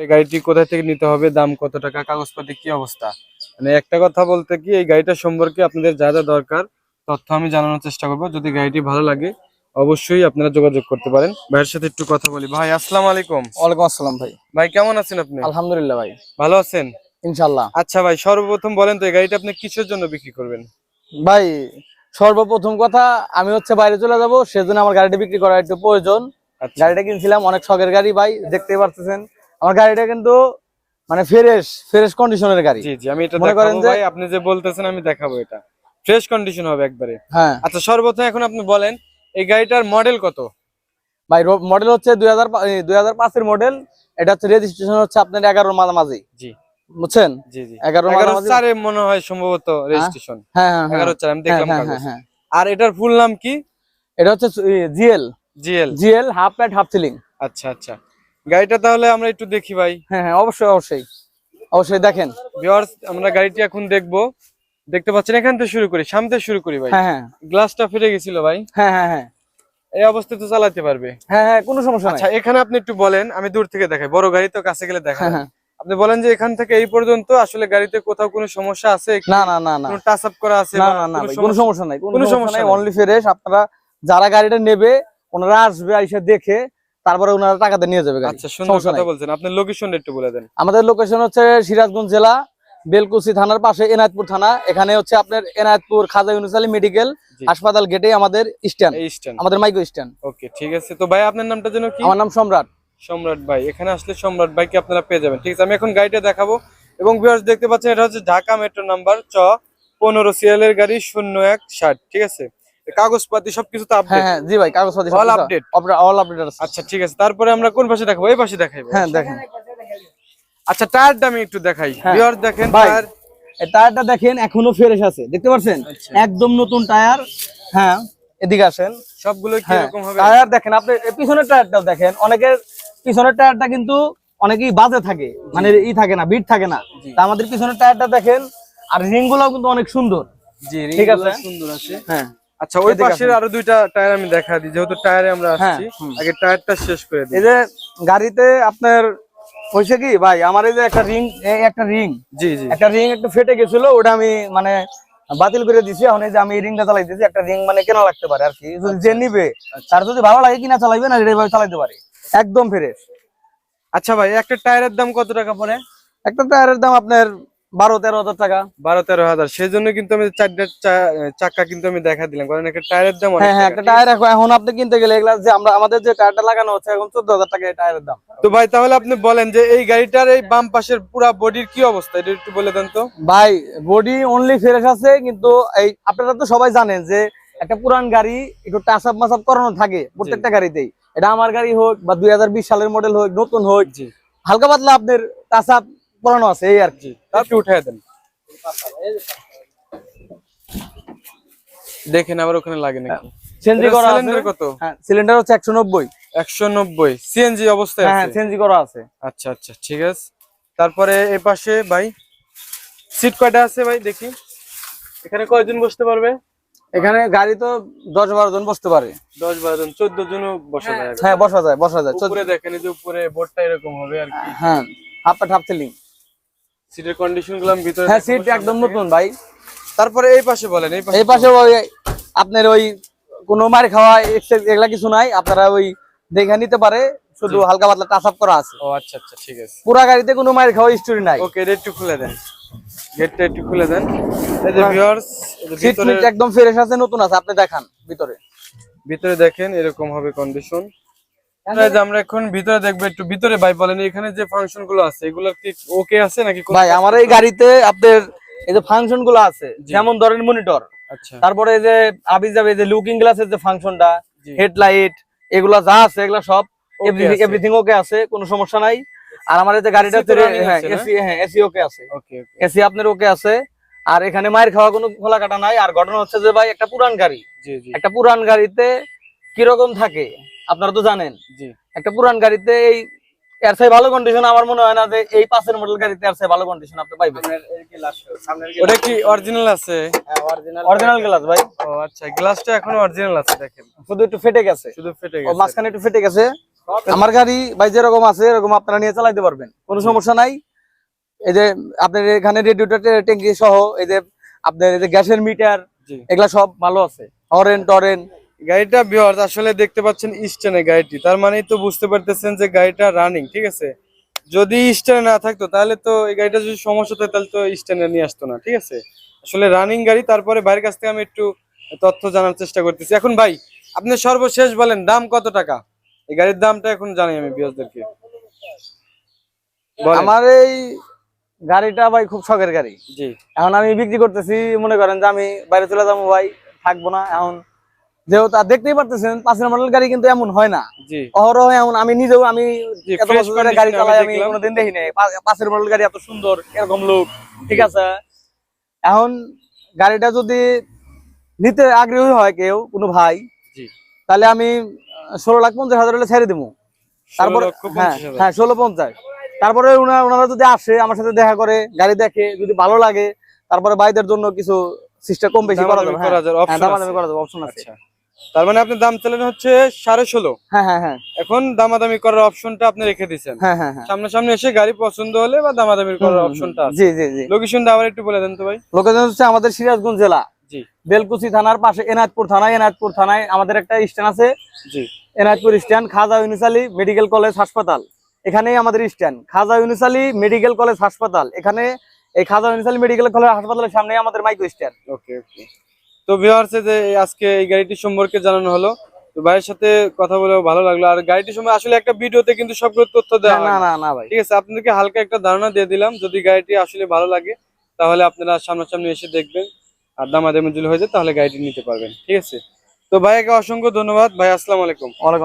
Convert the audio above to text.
এই গাড়িটি কোথায় থেকে নিতে হবে দাম কত টাকা কাগজপাতি কি অবস্থা? মানে একটা কথা বলতে কি এই গাড়িটা সম্পর্কে আপনাদের যা যা দরকার তথ্য আমি জানানোর চেষ্টা করব। যদি গাড়িটি ভালো লাগে অবশ্যই আপনারা যোগাযোগ করতে পারেন। ভাইয়ের সাথে একটু কথা বলি। ভাই আসসালামু আলাইকুম। ওয়ালাইকুম আসসালাম ভাই। ভাই কেমন আছেন আপনি? আলহামদুলিল্লাহ ভাই। ভালো আছেন? ইনশাআল্লাহ। আচ্ছা ভাই সর্বপ্রথম বলেন তো এই গাড়িটা আপনি কিসের জন্য বিক্রি করবেন? ভাই সর্বপ্রথম কথা আমি হচ্ছে বাইরে চলে যাব সেজন্য আমার গাড়িটা বিক্রি করা একটু প্রয়োজন। আচ্ছা। গাড়িটা কিনছিলাম অনেক শখের গাড়ি ভাই দেখতেই পারতেছেন। আমার গাড়িটা কিন্তু মানে ফ্রেশ ফ্রেশ কন্ডিশনের গাড়ি। জি জি আমি এটা মনে করেন দেখাবো যে- ভাই আপনি যে বলতেছেন আমি দেখাবো এটা। ফ্রেশ কন্ডিশন হবে একবারে। হ্যাঁ। আচ্ছা সর্বপ্রথম এখন আপনি বলেন এই গাড়িটার মডেল কত? ভাই মডেল হচ্ছে দুই হাজার দুই হাজার পাঁচের মডেল এটা হচ্ছে রেজিস্ট্রেশন হচ্ছে আপনার এগারোর মাঝামাঝি। জি। বুঝছেন? জি জি। এগারো চারে মনে হয় সম্ভবত রেজিস্ট্রেশন হ্যাঁ হ্যাঁ হ্যাঁ। এগারো চার আমি হ্যাঁ, দেখলাম হ্যাঁ। হ্যাঁ, হ্যাঁ। আর এটার ফুল নাম কি? এটা হচ্ছে GL. GL. GL half pad half ceiling আচ্ছা আচ্ছা। গাড়িটা তাহলে আমরা একটু দেখি ভাই। হ্যাঁ হ্যাঁ অবশ্যই অবশ্যই। অবশ্যই দেখেন। ভিউয়ার্স আমরা গাড়িটি এখন দেখব। দেখতে পাচ্ছেন এখান থেকে শুরু করি সামনে শুরু করি ভাই। হ্যাঁ হ্যাঁ। গ্লাসটা ফিরে গেছিল ভাই। হ্যাঁ হ্যাঁ হ্যাঁ। এই অবস্থায় তো চালাতে পারবে। হ্যাঁ হ্যাঁ কোনো সমস্যা নাই। আচ্ছা এখানে আপনি একটু বলেন আমি দূর থেকে দেখাই বড় গাড়ি তো কাছে গেলে দেখা হ্যাঁ হ্যাঁ। আপনি বলেন যে এখান থেকে এই পর্যন্ত আসলে গাড়িতে কোথাও কোনো সমস্যা আছে? না না না না। কোনো টাচ আপ করা আছে না না না কোনো সমস্যা- নাই কোনো সমস্যা নাই। অনলি ফ্রেশ আপনারা যারা গাড়িটা নেবে ওনারা আসবে এসে দেখে তারপরে ওনারা টাকাতে নিয়ে যাবে গাড়ি। আচ্ছা সুন্দর কথা বলছেন। আপনার লোকেশনটা একটু বলে দেন। আমাদের লোকেশন হচ্ছে সিরাজগঞ্জ জেলা বেলকুচি থানার পাশে এনায়তপুর থানা। এখানে হচ্ছে আপনার এনায়তপুর খাজা ইউনুস আলী মেডিকেল হাসপাতাল গেটে আমাদের স্ট্যান্ড স্ট্যান্ড আমাদের মাইক্রো স্ট্যান্ড ওকে ঠিক আছে। তো ভাই আপনার নামটা যেন কি? আমার নাম সম্রাট। সম্রাট ভাই। এখানে আসলে সম্রাট ভাইকে আপনারা পেয়ে যাবেন। ঠিক আছে আমি এখন গাড়িটা দেখাবো। এবং ভিউয়ার্স দেখতে পাচ্ছেন এটা হচ্ছে ঢাকা মেট্রো নাম্বার চ পনেরো সিএল এর গাড়ি শূন্য এক ষাট। ঠিক আছে? কাগজপাতি সবকিছু তো হ্যাঁ আপডেট হ্যাঁ জি ভাই কাগজপাতি All update? অল আপডেট আছে। আচ্ছা ঠিক আছে। তারপরে আমরা কোন পাশে দেখাবো? এই পাশে দেখাইবো। হ্যাঁ দেখেন। আচ্ছা টায়ারটা আমি একটু দেখাই। হ্যাঁ। ভিউয়ার্স দেখেন টায়ার। এই টায়ারটা দেখেন এখনও ফ্রেশ আছে। দেখতে পাচ্ছেন আচ্ছা। একদম নতুন টায়ার। হ্যাঁ এদিকে আসেন। সবগুলো কি হ্যাঁ রকম হবে? টায়ার দেখেন আপনি এই পিছনের টায়ারটাও দেখেন। অনেকের পিছনের টায়ারটা কিন্তু অনেকেই বাজে থাকে। মানে ই থাকে না বিট থাকে না। তা আমাদের পিছনের টায়ারটা দেখেন আর রিং গুলাও কিন্তু অনেক সুন্দর। জি ঠিক আছে। সুন্দর আছে। হ্যাঁ। আচ্ছা ওই পাশের আরও দুইটা টায়ার আমি দেখা দিই যেহেতু টায়ারে আমরা হ্যাঁ, আসছি। আগে টায়ারটা শেষ করে দিই। এই যে গাড়িতে আপনার হয়েছে কি? ভাই আমার এই যে একটা রিং একটা রিং। জি জি। একটা রিং একটু ফেটে গেছিল ওটা আমি মানে বাতিল করে দিছি। এখন এই যে আমি রিংটা চালাইতেছি একটা রিং মানে কেনা লাগতে পারে আর কি। যে নিবে তার যদি ভালো লাগে কিনা চালাইবে না এভাবে চালাইতে পারে। একদম ফ্রেশ আচ্ছা ভাই একটা টায়ারের দাম কত টাকা পড়ে? একটা টায়ারের দাম আপনার বারো তেরো হাজার টাকা। বারো তেরো হাজার। সেই জন্য কিন্তু আমি চারটা চা- চাক্কা কিন্তু আমি দেখা দিলাম। কারণ একটা টায়ারের দাম হ্যাঁ হ্যাঁ একটা টায়ার এখন আপনি কিনতে গেলে এগুলা যে আমরা আমাদের যে টায়ারটা লাগানো হচ্ছে এখন চোদ্দ হাজার টাকা এই টায়ারের দাম। তো ভাই তাহলে আপনি বলেন যে এই গাড়িটার এই বাম পাশের পুরা বডির কি অবস্থা? এটা একটু বলে দেন তো। ভাই বডি অনলি ফ্রেশ আছে কিন্তু এই আপনারা তো সবাই জানেন যে একটা পুরান গাড়ি একটু টাচ আপ মাসাপ করানো থাকে প্রত্যেকটা গাড়িতেই। এটা আমার গাড়ি হোক বা দুই হাজার বিশ সালের মডেল হোক নতুন হোক হালকা পাতলা আপনার টাচ আপ করানো আছে এই আর কি। একটু উঠাই দেন। দেখেন আবার ওখানে লাগে নাকি? সিএনজি এটা করা আছে। cylinder কত? হ্যাঁ সিলিন্ডার হচ্ছে একশো নব্বই। একশো নব্বই। সিএনজি অবস্থায় হ্যাঁ সিএনজি করা আছে। আচ্ছা আচ্ছা ঠিক আছে। তারপরে এ পাশে ভাই সিট কয়টা আছে ভাই দেখি। এখানে কয়জন বসতে পারবে? এখানে গাড়ি তো দশ বারো জন বসতে পারে। দশ বারো জন চোদ্দ জনও বসে যায়। হ্যাঁ বসা যায় বসা যায় উপরে দেখেন এই যে উপরে বোর্ডটা এরকম হবে আর কি। হ্যাঁ হাফ হাফ সিলিং। সিটের কন্ডিশনগুলো ভিতরে হ্যাঁ সিট একদম নতুন ভাই। তারপরে এই পাশে বলেন এই পাশে এই পাশে ওই আপনার ওই কোনো মার খাওয়া এগুলা কিছু নাই আপনারা ওই দেখে নিতে পারে শুধু হালকা পাতলা টাচ আপ করা আছে। ও আচ্ছা আচ্ছা ঠিক আছে। পুরা গাড়িতে কোনো মার খাওয়া স্টোরি নাই। ওকে এটা একটু খুলে দেন। গেটটা একটু খুলে দেন। এই যে ভিউয়ার্স সিট ভিতরে একদম ফ্রেশ আছে নতুন আছে আপনি দেখান ভিতরে। ভিতরে দেখেন এরকম হবে কন্ডিশন আমরা এখন ভিতরে দেখব একটু ভিতরে ভাই বলেন এখানে যে ফাংশনগুলো আছে এগুলো কি ওকে আছে নাকি ভাই আমার এই গাড়িতে আপনার এই যে ফাংশনগুলো আছে যেমন ধরেন মনিটর আচ্ছা। তারপরে এই যে আবি যাবে যে লুকিং গ্লাসের যে ফাংশনটা। হেডলাইট এগুলা যা আছে এগুলা সব এভরিথিং ওকে আছে। কোনো সমস্যা নাই। আর আমার এই যে গাড়িটা হ্যাঁ এসি হ্যাঁ এসি ওকে আছে। এসি আপনার ওকে আছে। আর এখানে মায়ের খাওয়া কোনো খোলা কাটা নাই। আর ঘটনা হচ্ছে যে ভাই একটা পুরান গাড়ি। একটা পুরান গাড়িতে কীরকম থাকে? আপনারা তো জানেন জি। একটা পুরান গাড়িতে এই ভালো কন্ডিশন আমার মনে হয় না যে এই পাঁচের মডেল গাড়িতে ভালো কন্ডিশন আপনি পাইবেন। ওটা কি অরিজিনাল আছে? অরিজিনাল গ্লাস ভাই। ও আচ্ছা গ্লাসটা এখনও অরিজিনাল আছে দেখেন। শুধু একটু ফেটে গেছে। শুধু ফেটে ও মাঝখানে একটু ফেটে গেছে। আমার গাড়ি ভাই যেরকম আছে এরকম আপনারা নিয়ে চালাইতে পারবেন। কোনো সমস্যা নাই। এই যে আপনার এখানে রেডিওটার ট্যাঙ্কি সহ এই যে আপনার এই যে গ্যাসের মিটার এগুলা সব ভালো আছে। হরেন টরেন গাড়িটা ভিউয়ার্স আসলে দেখতে পাচ্ছেন স্ট্যান্ডে গাড়িটি। তার মানেই তো বুঝতে পারতেছেন যে গাড়িটা রানিং ঠিক আছে? যদি স্ট্যান্ডে না থাকতো তাহলে তো এই গাড়িটা যদি সমস্যা হতো তাহলে তো স্ট্যান্ডে নিয়ে আসতো না ঠিক আছে? আসলে রানিং গাড়ি তারপরে ভাইয়ের কাছ থেকে আমি একটু তথ্য জানার চেষ্টা করতেছি। এখন ভাই আপনি সর্বশেষ বলেন দাম কত টাকা? এই গাড়ির দামটা এখন জানি আমি বলেন। আমার এই গাড়িটা ভাই খুব শখের গাড়ি। জি। এখন আমি বিক্রি করতেছি মনে করেন যে আমি বাইরে চলে যাব ভাই থাকব না। এখন যেহেতু দেখতেই পারতেছেন পাঁচের মডেল গাড়ি কিন্তু এমন হয় না। অহরহ এমন আমি নিজেও আমি এত বছর ধরে গাড়ি চালাই আমি কোনোদিন দেখি নাই। পাঁচের মডেল গাড়ি এত সুন্দর এরকম লোক ঠিক আছে? এখন গাড়িটা যদি নিতে আগ্রহী হয় কেউ কোনো ভাই তাহলে আমি ষোলো লাখ পঞ্চাশ হাজার হলে ছেড়ে দেবো। তারপর হ্যাঁ হ্যাঁ ষোলো পঞ্চাশ। তারপরে ওনারা ওনারা যদি আসে আমার সাথে দেখা করে গাড়ি দেখে যদি ভালো লাগে তারপরে বাইদের জন্য কিছু সিস্টেম কম বেশি করা যাবে করা যাবে, হ্যাঁ দামাদামি আছে। অপশন তার মানে আপনি দাম চালেন হচ্ছে সাড়ে ষোলো। হ্যাঁ হ্যাঁ হ্যাঁ। এখন দামাদামি করার অপশনটা আপনি রেখে দিচ্ছেন হ্যাঁ হ্যাঁ হ্যাঁ। সামনাসামনি এসে গাড়ি পছন্দ হলে বা দামাদামি করার অপশনটা জি জি জি। লোকেশনটা আবার একটু বলে দেন তো ভাই। লোকেশন হচ্ছে আমাদের সিরাজগঞ্জ জেলা। জি। বেলকুচি থানার পাশে এনায়তপুর থানায় এনায়তপুর থানায় আমাদের একটা স্ট্যান্ড আছে। জি। Enayetpur stand Khaja Yunus Ali medical college হাসপাতাল। এখানেই আমাদের stand. Khaja Yunus Ali medical college হাসপাতাল। এখানে এই খাজা ইউনুস আলী মেডিকেল কলেজ হাসপাতালের সামনে আমাদের মাইক্রো স্ট্যান্ড। ওকে ওকে। তো ভিউয়ার্সে যে আজকে এই গাড়িটি সম্পর্কে জানানো হলো তো ভাইয়ের সাথে কথা বলে ভালো লাগল। আর গাড়িটি সম্পর্কে আসলে একটা ভিডিওতে কিন্তু সবগুলো তথ্য দেওয়া না না। না না ভাই। ঠিক আছে আপনাদেরকে হালকা একটা ধারণা দিয়ে দিলাম যদি গাড়িটি আসলে ভালো লাগে তাহলে আপনারা সামনাসামনি এসে দেখবেন। আর দামাদামি যদি হয়ে যায় তাহলে গাড়িটি নিতে পারবেন। ঠিক আছে? তো ভাইয়াকে অসংখ্য ধন্যবাদ। ভাই আসসালামু আলাইকুম। ওয়ালাইকুম